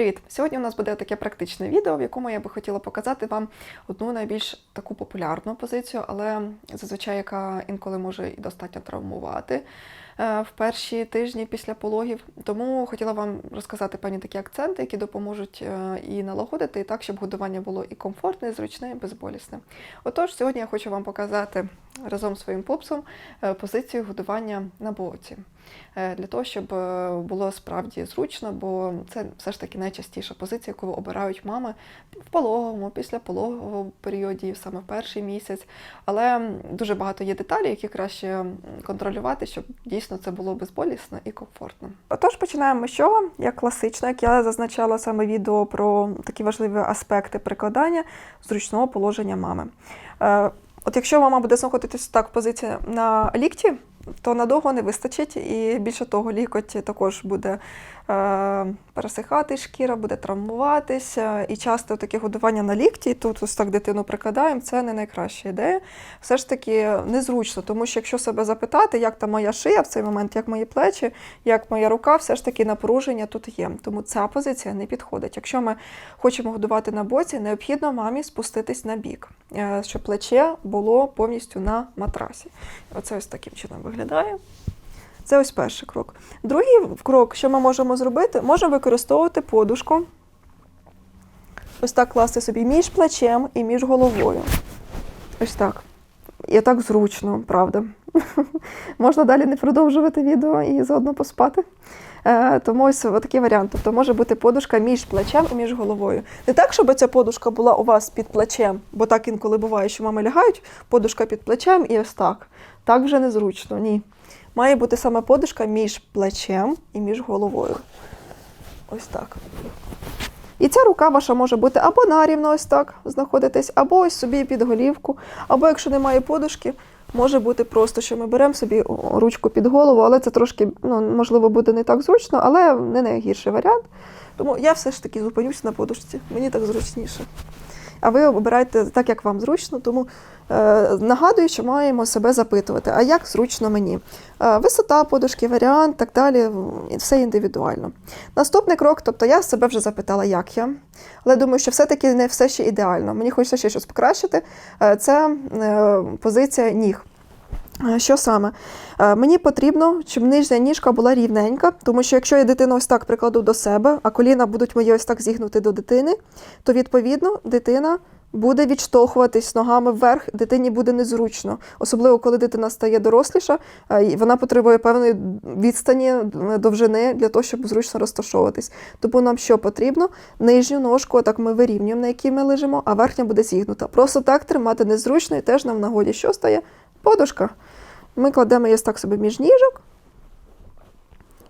Привіт! Сьогодні у нас буде таке практичне відео, в якому я би хотіла показати вам одну найбільш таку популярну позицію, але зазвичай яка інколи може і достатньо травмувати е, в перші тижні після пологів. Тому хотіла вам розказати певні такі акценти, які допоможуть е, і налагодити, і так, щоб годування було і комфортне, і зручне, і безболісне. Отож, сьогодні я хочу вам показати разом з своїм пупсом е, позицію годування на боці. Е, Для того, щоб е, було справді зручно, бо це все ж таки найчастіша позиція, яку обирають мами в пологовому, після пологового періоді, саме в перший місяць. Але дуже багато є деталей, які краще контролювати, щоб дійсно це було безболісно і комфортно. Отож, починаємо з чого? Як класично, як я зазначала саме відео про такі важливі аспекти прикладання зручного положення мами. От якщо мама буде знаходитись так в позиції на лікті, то надовго не вистачить, і більше того, лікоть також буде е, пересихати шкіра, буде травмуватися. І часто таке годування на лікті, тут ось так дитину прикладаємо, це не найкраща ідея. Все ж таки незручно, тому що якщо себе запитати, як там моя шия в цей момент, як мої плечі, як моя рука, все ж таки напруження тут є. Тому ця позиція не підходить. Якщо ми хочемо годувати на боці, необхідно мамі спуститись на бік, е, щоб плече було повністю на матрасі. Оце ось таким чином виглядає. Це ось перший крок. Другий крок, що ми можемо зробити, можемо використовувати подушку. Ось так класти собі між плечем і між головою. Ось так. І так зручно, правда. Можна далі не продовжувати відео і заодно поспати. Е, тому ось такий варіант. Тобто може бути подушка між плечем і між головою. Не так, щоб ця подушка була у вас під плечем, бо так інколи буває, що мами лягають, подушка під плечем і ось так. Так вже незручно, ні. Має бути саме подушка між плечем і між головою. Ось так. І ця рука ваша може бути або нарівно ось так знаходитись, або ось собі під голівку, або якщо немає подушки, може бути просто, що ми беремо собі ручку під голову, але це трошки, ну, можливо, буде не так зручно, але не найгірший варіант. Тому я все ж таки зупинюся на подушці, мені так зручніше. А ви обирайте так, як вам зручно, тому е, нагадую, що маємо себе запитувати, а як зручно мені. Е, висота подушки, варіант, так далі, все індивідуально. Наступний крок, тобто я себе вже запитала, як я, але думаю, що все-таки не все ще ідеально. Мені хочеться ще щось покращити. Е, це е, позиція ніг. Що саме? Мені потрібно, щоб нижня ніжка була рівненька, тому що якщо я дитину ось так прикладу до себе, а коліна будуть мої ось так зігнути до дитини, то відповідно дитина буде відштовхуватись ногами вверх, дитині буде незручно. Особливо, коли дитина стає доросліша, вона потребує певної відстані довжини для того, щоб зручно розташовуватись. Тому нам що потрібно? Нижню ножку, так ми вирівнюємо, на якій ми лежимо, а верхня буде зігнута. Просто так тримати незручно і теж нам в нагоді. Що стає? Подушка. Ми кладемо її так собі між ніжок.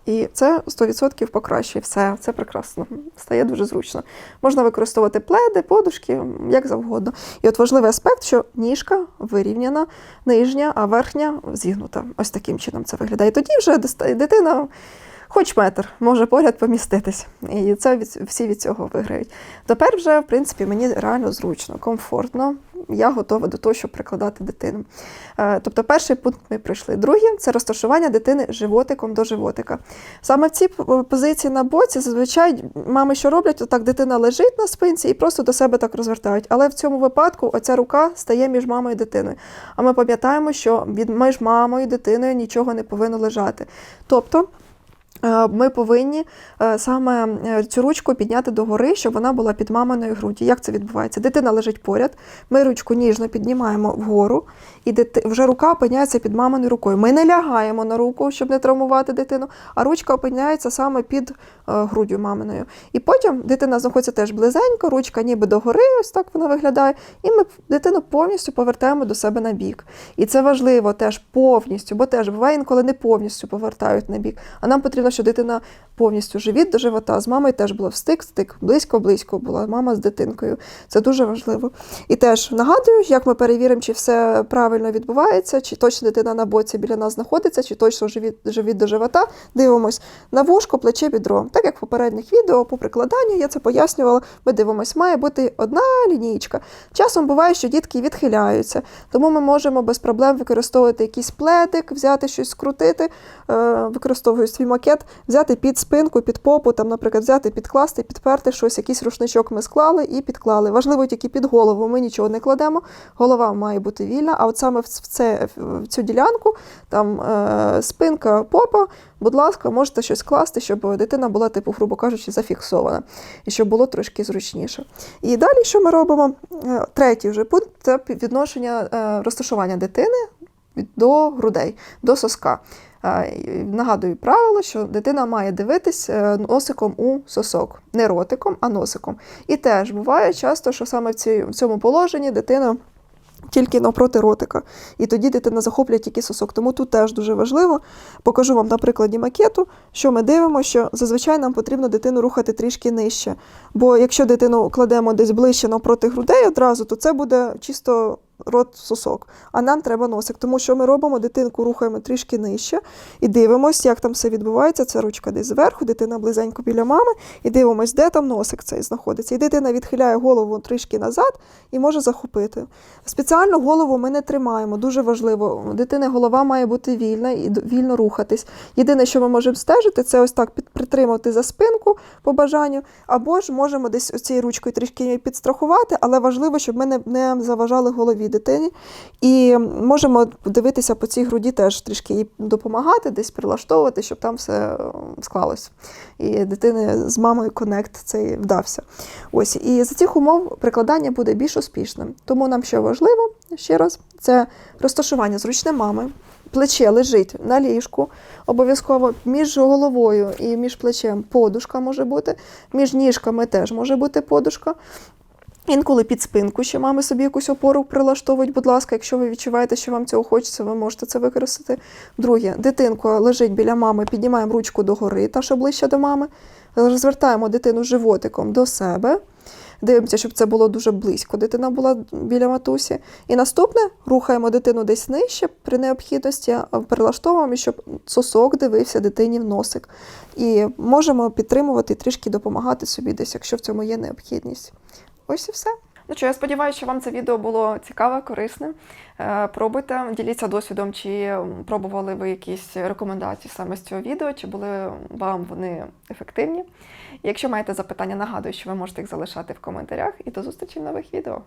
І це 100% покращує все. Це прекрасно. Стає дуже зручно. Можна використовувати пледи, подушки, як завгодно. І от важливий аспект, що ніжка вирівняна, нижня, а верхня зігнута. Ось таким чином це виглядає. І тоді вже дитина. Хоч метр може поряд поміститись, і це від, всі від цього виграють. Тепер вже, в принципі, мені реально зручно, комфортно. Я готова до того, щоб прикладати дитину. Е, Тобто, перший пункт ми пройшли. Другий це розташування дитини животиком до животика. Саме в цій позиції на боці зазвичай мами що роблять, отак дитина лежить на спинці і просто до себе так розвертають. Але в цьому випадку оця рука стає між мамою і дитиною. А ми пам'ятаємо, що від між мамою і дитиною нічого не повинно лежати. Тобто. Е, Ми повинні е, саме е, цю ручку підняти догори, щоб вона була під маминою груді. Як це відбувається? Дитина лежить поряд, ми ручку ніжно піднімаємо вгору, і дити... вже рука опиняється під маминою рукою. Ми не лягаємо на руку, щоб не травмувати дитину, а ручка опиняється саме під груддю маминою. І потім дитина знаходиться теж близенько, ручка ніби догори, ось так вона виглядає, і ми дитину повністю повертаємо до себе на бік. І це важливо теж повністю, бо теж буває інколи не повністю повертають на бік. А нам потрібно, щоб дитина повністю живіт до живота. З мамою теж було встик, стик, близько-близько була мама з дитинкою. Це дуже важливо. І теж нагадую, як ми перевіримо, чи все правильно відбувається, чи точно дитина на боці біля нас знаходиться, чи точно живіт, живіт до живота. Дивимось на вушко, плече, бідро. Так як в попередніх відео по прикладанню я це пояснювала. Ми дивимось, має бути одна лінійка. Часом буває, що дітки відхиляються, тому ми можемо без проблем використовувати якийсь пледик, взяти щось скрутити. Е, Використовую свій макет макет, взяти під спинку, під попу, там, наприклад, взяти, підкласти, підперти щось, якийсь рушничок ми склали і підклали. Важливо тільки під голову. Ми нічого не кладемо. Голова має бути вільна. А от саме в це в цю ділянку, там е, спинка, попа. Будь ласка, можете щось класти, щоб дитина була, типу, грубо кажучи, зафіксована, і щоб було трошки зручніше. І далі, що ми робимо? Е, Третій вже пункт це відношення е, розташування дитини до грудей, до соска. Нагадую правило, що дитина має дивитись е, носиком у сосок, не ротиком, а носиком. І теж буває часто, що саме в цьому положенні дитина тільки навпроти ротика. І тоді дитина захоплює тільки сосок. Тому тут теж дуже важливо. Покажу вам на прикладі макету, що ми дивимося, що зазвичай нам потрібно дитину рухати трішки нижче. Бо якщо дитину кладемо десь ближче навпроти грудей одразу, то це буде чисто рот сосок. А нам треба носик. Тому що ми робимо, дитинку рухаємо трішки нижче і дивимося, як там все відбувається. Це ручка десь зверху, дитина близенько біля мами, і дивимося, де там носик цей знаходиться. І дитина відхиляє голову трішки назад і може захопити. Спеціально голову ми не тримаємо, дуже важливо. Дитини голова має бути вільна і вільно рухатись. Єдине, що ми можемо стежити, це ось так притримати за спинку по бажанню, або ж можемо десь цією ручкою трішки підстрахувати, але важливо, щоб ми не заважали голові дитині. І можемо дивитися по цій груді теж трішки їй допомагати, десь прилаштовувати, щоб там все склалось. І дитини з мамою конект цей вдався. Ось і за цих умов прикладання буде більш успішним. Тому нам що важливо ще раз, це розташування зручне мами. Плече лежить на ліжку, обов'язково між головою і між плечем подушка може бути, між ніжками теж може бути подушка. Інколи під спинку ще мами собі якусь опору прилаштовують, будь ласка, якщо ви відчуваєте, що вам цього хочеться, ви можете це використати. Друге, дитинка лежить біля мами, піднімаємо ручку догори, та що ближче до мами, розвертаємо дитину животиком до себе. Дивимося, щоб це було дуже близько. Дитина була біля матусі. І наступне рухаємо дитину десь нижче при необхідності, прилаштовуємо, щоб сосок дивився дитині в носик. І можемо підтримувати, трішки допомагати собі десь, якщо в цьому є необхідність. Ось і все. Ну що, я сподіваюся, що вам це відео було цікаве, корисне. Е, Пробуйте, діліться досвідом, чи пробували ви якісь рекомендації саме з цього відео, чи були вам вони ефективні. Якщо маєте запитання, нагадую, що ви можете їх залишати в коментарях. І до зустрічі в нових відео.